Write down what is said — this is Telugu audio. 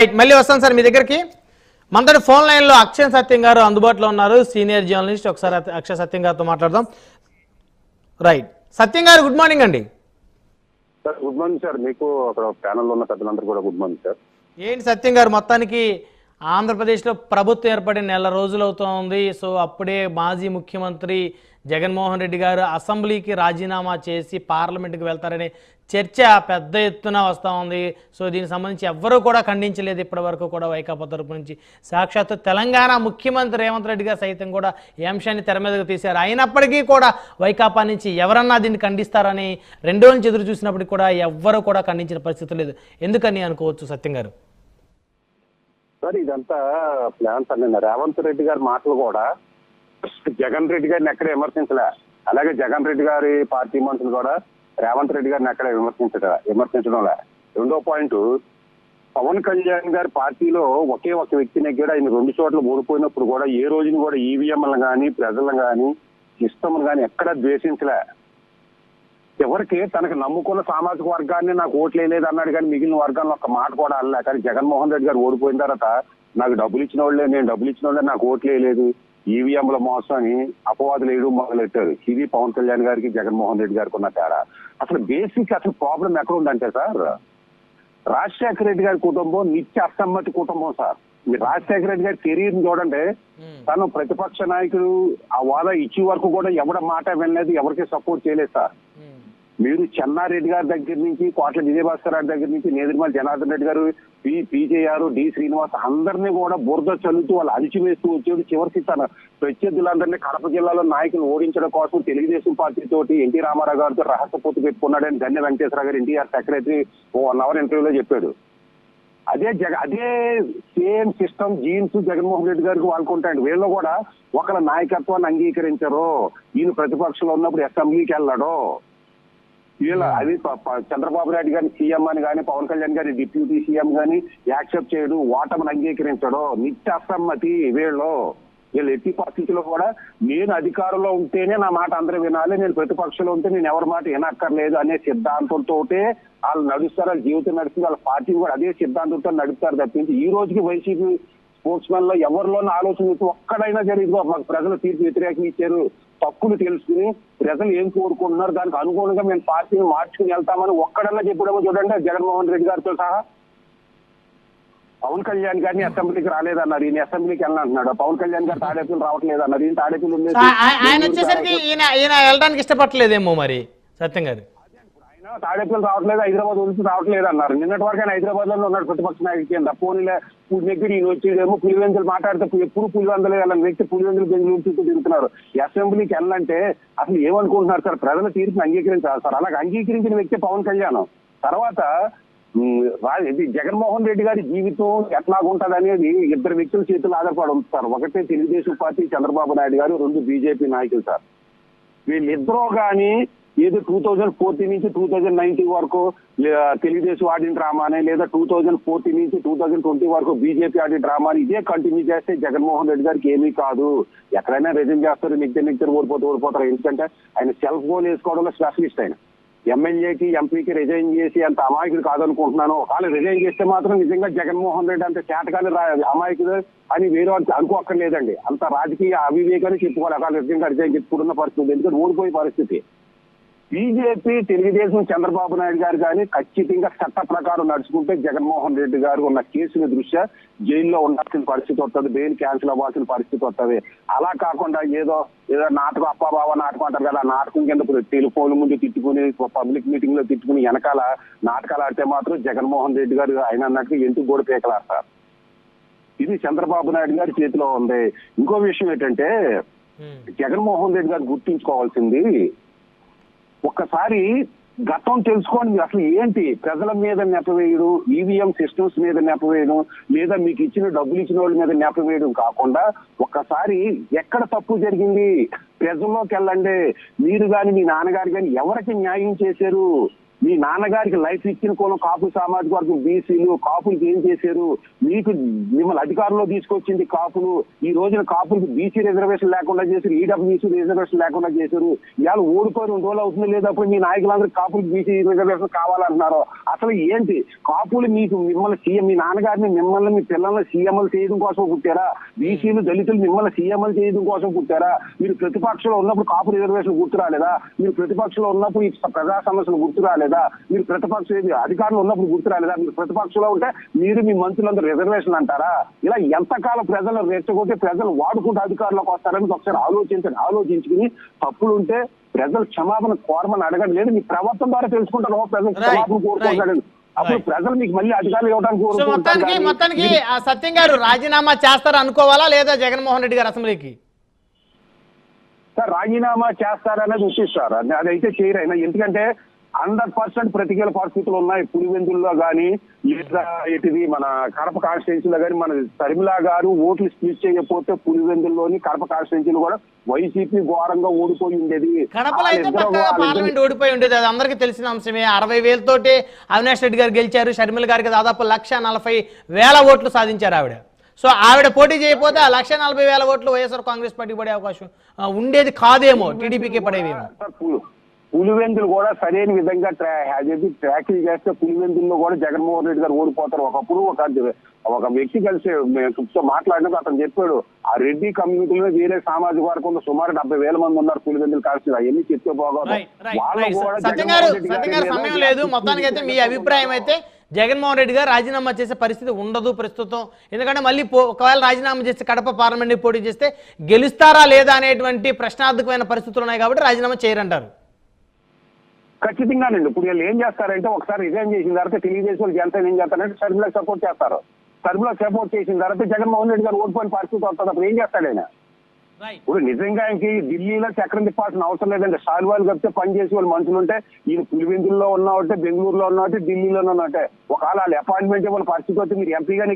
మళ్ళీ వస్తాను సార్ మీ దగ్గరికి. మనతో ఫోన్ లైన్లో అక్షయ్ సత్యం గారు అందుబాటులో ఉన్నారు సీనియర్ జర్నలిస్ట్ ఒకసారి అక్షయ్ సత్యం గారితో మాట్లాడదాం. Right Satyam garu good morning అండి. Sir good morning sir. మీకు అక్కడ ప్యానల్లో ఉన్న పెద్దలందరూ కూడా గుడ్ మార్నింగ్ సార్. ఏంటి సత్యం గారు మొత్తానికి ఆంధ్రప్రదేశ్లో ప్రభుత్వం ఏర్పడిన నెల రోజులు అవుతోంది. సో అప్పుడే మాజీ ముఖ్యమంత్రి జగన్మోహన్ రెడ్డి గారు అసెంబ్లీకి రాజీనామా చేసి పార్లమెంట్కి వెళ్తారనే చర్చ పెద్ద ఎత్తున వస్తూ ఉంది. సో దీనికి సంబంధించి ఎవ్వరూ కూడా ఖండించలేదు ఇప్పటి వరకు కూడా వైకాపా తరపు నుంచి. సాక్షాత్తు తెలంగాణ ముఖ్యమంత్రి రేవంత్ రెడ్డి గారు సైతం కూడా ఈ అంశాన్ని తెర మీదకు తీశారు. అయినప్పటికీ కూడా వైకాపా నుంచి ఎవరన్నా దీన్ని ఖండిస్తారని రెండు రోజులు ఎదురు చూసినప్పటికీ కూడా ఎవ్వరూ కూడా ఖండించిన పరిస్థితి లేదు. ఎందుకని అనుకోవచ్చు సత్యం గారు? సార్ ఇదంతా ప్లాన్స్ అన్న రేవంత్ రెడ్డి గారి మాటలు కూడా జగన్ రెడ్డి గారిని ఎక్కడ విమర్శించలే. అలాగే జగన్ రెడ్డి గారి పార్టీ మనుషులు కూడా రేవంత్ రెడ్డి గారిని ఎక్కడ విమర్శించట విమర్శించడంలే రెండో పాయింట్ పవన్ కళ్యాణ్ గారి పార్టీలో ఒకే ఒక వ్యక్తి నెగ్గాడు ఆయన రెండు చోట్ల ఓడిపోయినప్పుడు కూడా ఏ రోజున కూడా ఈవీఎంలను కానీ ప్రజలను కానీ సిస్టమ్ కానీ ఎక్కడ ద్వేషించలే. ఎవరికి తనకు నమ్ముకున్న సామాజిక వర్గాన్ని నాకు ఓట్లేదు అన్నాడు కానీ మిగిలిన వర్గాల్లో ఒక మాట కూడా అనలే. కానీ జగన్మోహన్ రెడ్డి గారు ఓడిపోయిన తర్వాత నాకు డబ్బులు ఇచ్చిన వాళ్ళే నేను డబ్బులు ఇచ్చిన వాళ్ళే నాకు ఓట్లేదు ఈవీఎంల మోసం అని అపవాదులు వేయడం మొదలెట్టారు. ఇది పవన్ కళ్యాణ్ గారికి జగన్మోహన్ రెడ్డి గారికి ఉన్న తేడా. అసలు బేసిక్ అసలు ప్రాబ్లం ఎక్కడ ఉందంటే సార్ రాజశేఖర రెడ్డి గారి కుటుంబం నిత్య అసమ్మతి కుటుంబం సార్. మీరు రాజశేఖర రెడ్డి గారి కెరీర్ చూడండి. తను ప్రతిపక్ష నాయకుడు ఆ వాదా ఇచ్చే వరకు కూడా ఎవడ మాట వినలేదు ఎవరికి సపోర్ట్ చేయలేదు సార్. మీరు చెన్నారెడ్డి గారి దగ్గర నుంచి కోట్ల విజయభాస్కర్ గారి దగ్గర నుంచి నేదురుమల జనార్దన్ రెడ్డి గారు పి పీజేఆర్ డి. శ్రీనివాస్ అందరినీ కూడా బురద చల్లుతూ వాళ్ళు అణిచివేస్తూ వచ్చేది చివరికి తన ప్రత్యర్థులందరినీ కడప జిల్లాలో నాయకులు ఓడించడం కోసం తెలుగుదేశం పార్టీ తోటి ఎన్టీ రామారావు గారితో రహస్య పొత్తు పెట్టుకున్నాడని గన్నె వెంకటేశ్వర గారు ఎన్టీఆర్ సెక్రటరీ ఓ వన్ అవర్ ఇంటర్వ్యూలో చెప్పాడు. అదే జగ అదే same system genes Jaganmohan Reddy గారికి వాళ్ళకుంటాయండి వీళ్ళు కూడా ఒకళ్ళ నాయకత్వాన్ని అంగీకరించరు. ఈయన ప్రతిపక్షంలో ఉన్నప్పుడు అసెంబ్లీకి వెళ్ళాడు. వీళ్ళ అది ప- ప- చంద్రబాబు నాయుడు గారిని సీఎం అని కానీ పవన్ కళ్యాణ్ గారి డిప్యూటీ సీఎం గాని యాక్సెప్ట్ చేయడు ఓటమిని అంగీకరించడు. నిత్య అసమ్మతి వీళ్ళు వీళ్ళు ఎట్టి పరిస్థితుల్లో కూడా నేను అధికారంలో ఉంటేనే నా మాట అందరూ వినాలి నేను ప్రతిపక్షంలో ఉంటే నేను ఎవరి మాట వినక్కర్లేదు అనే సిద్ధాంతంతో వాళ్ళు నడుస్తారు వాళ్ళ జీవితం నడుస్తుంది వాళ్ళ పార్టీ కూడా అదే సిద్ధాంతంతో నడుపుతారు తప్పించి ఈ రోజుకి వైసీపీ స్పోర్ట్స్ మెన్లో ఎవరిలోనూ ఆలోచన ఒక్కడైనా జరిగిందో మాకు ప్రజలు తీర్పు వ్యతిరేకం ఇచ్చారు తప్పులు తెలుసుకుని ప్రజలు ఏం కోరుకుంటున్నారు? దానికి అనుగుణంగా మేము పార్టీని మార్చుకుని వెళ్తామని ఒక్కడన్నా చెప్పడమో చూడండి జగన్మోహన్ రెడ్డి గారితో సహా. పవన్ కళ్యాణ్ గారిని అసెంబ్లీకి రాలేదన్నారు. ఈయన అసెంబ్లీకి వెళ్ళాలంటున్నాడు పవన్ కళ్యాణ్ గారు తాడేపల్లి రావట్లేదన్నారు. ఈయన తాడేపులు సో ఆయన వచ్చేసరికి ఈయన ఈయన వెళ్ళడానికి ఇష్టపడలేదేమో మరి సత్యం గారు. తాడేపల్లి రావట్లేదు హైదరాబాద్ నుంచి రావట్లేదు అన్నారు. నిన్నటి వరకు ఆయన హైదరాబాద్లో ఉన్నాడు ప్రతిపక్ష నాయకుడి కింద పోనీలే దగ్గర ఈయన వచ్చేదేమో పులివెందులు మాట్లాడితే ఎప్పుడు పులివెందులు వెళ్ళని వ్యక్తి పులివెందులు బెంగళూరు చుట్టూ తిరుగుతున్నారు. అసెంబ్లీకి వెళ్ళాలంటే అసలు ఏమనుకుంటున్నారు సార్? ప్రజల తీర్పుని అంగీకరించాలి సార్? అలాగే అంగీకరించిన వ్యక్తి పవన్ కళ్యాణ్. తర్వాత జగన్మోహన్ రెడ్డి గారి జీవితం ఎట్లాగుంటది అనేది ఇద్దరు వ్యక్తుల చేతులు ఆధారపడి ఉంది సార్. ఒకటే తెలుగుదేశం పార్టీ చంద్రబాబు నాయుడు గారు రెండు బీజేపీ నాయకులు సార్. వీళ్ళిద్దరూ కానీ ఏదో టూ థౌజండ్ ఫోర్టీన్ నుంచి టూ థౌజండ్ నైన్టీన్ వరకు లే- తెలుగుదేశం ఆడిన డ్రామానే లేదా టూ థౌజండ్ ఫోర్టీన్ నుంచి టూ థౌజండ్ ట్వంటీ వరకు బీజేపీ ఆడిన డ్రామాని ఇదే కంటిన్యూ చేస్తే జగన్మోహన్ రెడ్డి గారికి ఏమీ కాదు. ఎక్కడైనా రిజైన్ చేస్తారు నిత్యం నిత్యం ఓడిపోతే ఓడిపోతారు ఎందుకంటే ఆయన సెల్ఫ్ గోల్ వేసుకోవడంలో స్పెషలిస్ట్ ఆయన. ఎమ్మెల్యేకి ఎంపీకి రిజైన్ చేసి అంత అమాయకుడు కాదనుకుంటున్నాను. ఒకవేళ రిజైన్ చేస్తే మాత్రం నిజంగా జగన్మోహన్ రెడ్డి అంత చేతకాని అమాయకుడు అని వేరే వాళ్ళు అనుకోక్కర్లేదండి. అంత రాజకీయ అవివేకాన్ని చెప్పుకోవాలి. ఒకవేళ నిజంగా రిజైన్ చెప్పుకుంటున్న పరిస్థితి ఎందుకంటే ఓడిపోయే పరిస్థితి. బీజేపీ తెలుగుదేశం చంద్రబాబు నాయుడు గారు కానీ ఖచ్చితంగా చట్ట ప్రకారం నడుచుకుంటే జగన్మోహన్ రెడ్డి గారు ఉన్న కేసుల దృష్ట్యా జైల్లో ఉండాల్సిన పరిస్థితి వస్తుంది బెయిల్ క్యాన్సిల్ అవ్వాల్సిన పరిస్థితి వస్తుంది. అలా కాకుండా ఏదో ఏదో నాటకం అప్పాబావ నాటకం అంటారు కదా నాటకం కింద టెలిఫోన్ ముందు తిట్టుకుని పబ్లిక్ మీటింగ్లో తిట్టుకుని వెనకాల నాటకాలు ఆడితే మాత్రం జగన్మోహన్ రెడ్డి గారు ఆయన అన్నట్టు ఎందుకు కూడా పీకలాడతారు? ఇది చంద్రబాబు నాయుడు గారి చేతిలో ఉంది. ఇంకో విషయం ఏంటంటే. జగన్మోహన్ రెడ్డి గారు గుర్తుంచుకోవాల్సింది ఒక్కసారి గతం తెలుసుకోండి మీరు. అసలు ఏంటి? ప్రజల మీద నెపవేయడం ఈవీఎం సిస్టమ్స్ మీద నెపవేయడం లేదా మీకు ఇచ్చిన డబ్బులు ఇచ్చిన వాళ్ళ మీద నెపవేయడం కాకుండా ఒక్కసారి ఎక్కడ తప్పు జరిగింది? ప్రజల్లోకి వెళ్ళండి. మీరు కానీ మీ నాన్నగారు కానీ ఎవరికి న్యాయం చేశారు? మీ నాన్నగారికి లైఫ్ ఇచ్చిన కోణం కాపు సామాజిక వర్గం బీసీలు కాపులకు ఏం చేశారు? మీకు మిమ్మల్ని అధికారంలో తీసుకొచ్చింది కాపులు. ఈ రోజున కాపులకు బీసీ రిజర్వేషన్ లేకుండా చేశారు ఈడబ్ల్యూసీ రిజర్వేషన్ లేకుండా చేశారు. ఇవాళ ఓడిపోయి రెండు రోజులు అవుతుంది లేదా అప్పుడు మీ నాయకులందరూ కాపులకు బీసీ రిజర్వేషన్ కావాలంటున్నారు. అసలు ఏంటి? కాపులు మీకు మిమ్మల్ని సీఎం మీ నాన్నగారిని మిమ్మల్ని మీ పిల్లల్ని సీఎంలు చేయడం కోసం పుట్టారా? బీసీలు దళితులు మిమ్మల్ని సీఎంలు చేయడం కోసం పుట్టారా? మీరు ప్రతిపక్షంలో ఉన్నప్పుడు కాపు రిజర్వేషన్ గుర్తు రాలేదా? మీరు ప్రతిపక్షంలో ఉన్నప్పుడు ఈ ప్రజా సమస్యలు గుర్తు రాలేదా? మీరు ప్రతిపక్ష అధికారంలో ఉన్నప్పుడు గుర్తు రాలేదా? మీరు ప్రతిపక్షంలో ఉంటే మీరు మీ మంత్రులందరూ రిజర్వేషన్ అంటారా? ఇలా ఎంతకాలం ప్రజలు రెచ్చగొట్టి ప్రజలు వాడుకుంటూ అధికారంలోకి వస్తారని ఒకసారి ఆలోచించండి. ఆలోచించుకుని తప్పులుంటే ప్రజలు క్షమాపణ కోరమని అడగండి. లేదు మీ ప్రవర్తన ద్వారా తెలుసుకుంటారు ప్రజలు క్షమాపణ కోరుకుంటాడు అప్పుడు. ప్రజలు మీకు మళ్ళీ అధికారులు ఇవ్వడానికి మొత్తానికి మొత్తానికి ఆ సత్యం గారు రాజీనామా చేస్తారు అనుకోవాలా లేదా జగన్మోహన్ రెడ్డి గారు అసెంబ్లీకి? సార్ రాజీనామా చేస్తారనేది ఉచిస్తారు అదైతే చేయరు. అయినా ఎందుకంటే హండ్రెడ్ పర్సెంట్ ప్రతికూల పరిస్థితులు ఉన్నాయి. పులివెందుల్లో కానీ లేదా ఇటుది మన కడప కాన్స్టిట్యున్సీలో కానీ మన శర్మిలా గారు ఓట్లు స్పీచ్ చేయకపోతే పులివెందుల్లోని కడప కాన్స్టిట్యున్సీలో కూడా వైసీపీ ఘోరంగా ఓడిపోయి ఉండేది. కడపలో అయితే పార్లమెంట్ ఓడిపోయి ఉండేది. అది అందరికీ తెలిసిన అంశమే. అరవై వేలతోటి అవినాష్ రెడ్డి గారు గెలిచారు. షర్మిల గారికి దాదాపు లక్ష నలభై వేల ఓట్లు సాధించారు ఆవిడ. సో ఆవిడ పోటీ చేయకపోతే ఆ లక్ష నలభై వేల ఓట్లు వైఎస్ఆర్ కాంగ్రెస్ పార్టీ పడే అవకాశం ఉండేది కాదేమో. టీడీపీకి పడేవేమో. పులివెందులు కూడా సరైన విధంగా అదేంటి ట్రాకింగ్ చేస్తే పులివెందుల్లో కూడా జగన్మోహన్ రెడ్డి గారు ఓడిపోతారు. ఒకప్పుడు ఒక ఒక వ్యక్తి కలిసి తో మాట్లాడినప్పుడు అతను చెప్పాడు ఆ రెడ్డి కమ్యూనిటీలో వేరే సామాజిక వర్గంలో సుమారు డెబ్బై వేల మంది ఉన్నారు పులివెందులు కాల్సి. అవన్నీ చెప్తే బాగోదు సమయం లేదు. మొత్తానికి అయితే మీ అభిప్రాయం అయితే జగన్మోహన్ రెడ్డి గారు రాజీనామా చేసే పరిస్థితి ఉండదు ప్రస్తుతం. ఎందుకంటే మళ్ళీ ఒకవేళ రాజీనామా చేస్తే కడప పార్లమెంట్ పోటీ చేస్తే గెలుస్తారా లేదా అనేటువంటి ప్రశ్నార్థకమైన పరిస్థితులు ఉన్నాయి కాబట్టి రాజీనామా చేయరంటారు. ఖచ్చితంగానండి ఇప్పుడు వీళ్ళు ఏం చేస్తారంటే ఒకసారి రిజైన్ చేసిన తర్వాత తెలుగుదేశం వాళ్ళు జనతా ఏం చేస్తారంటే షర్మిలకు సపోర్ట్ చేస్తారు. షర్మిలకు సపోర్ట్ చేసిన తర్వాత జగన్మోహన్ రెడ్డి గారు ఓడిపోయిన పరిస్థితి వస్తుంది. అప్పుడు ఏం చేస్తాడు ఆయన? ఇప్పుడు నిజంగా ఆయనకి ఢిల్లీలో చక్రం తిప్పాల్సిన అవసరం లేదండి. సాల్వాలు కప్పితే పని చేసే వాళ్ళు మనుషులు ఉంటే ఈయన పులివెందుల్లో ఉన్నట్టే బెంగళూరులో ఉన్నట్టే ఢిల్లీలో ఉన్నట్టే ఒకవేళ వాళ్ళు అపాయింట్మెంట్ ఇవ్వాలి పరిస్థితి వస్తే మీరు ఎంపీగా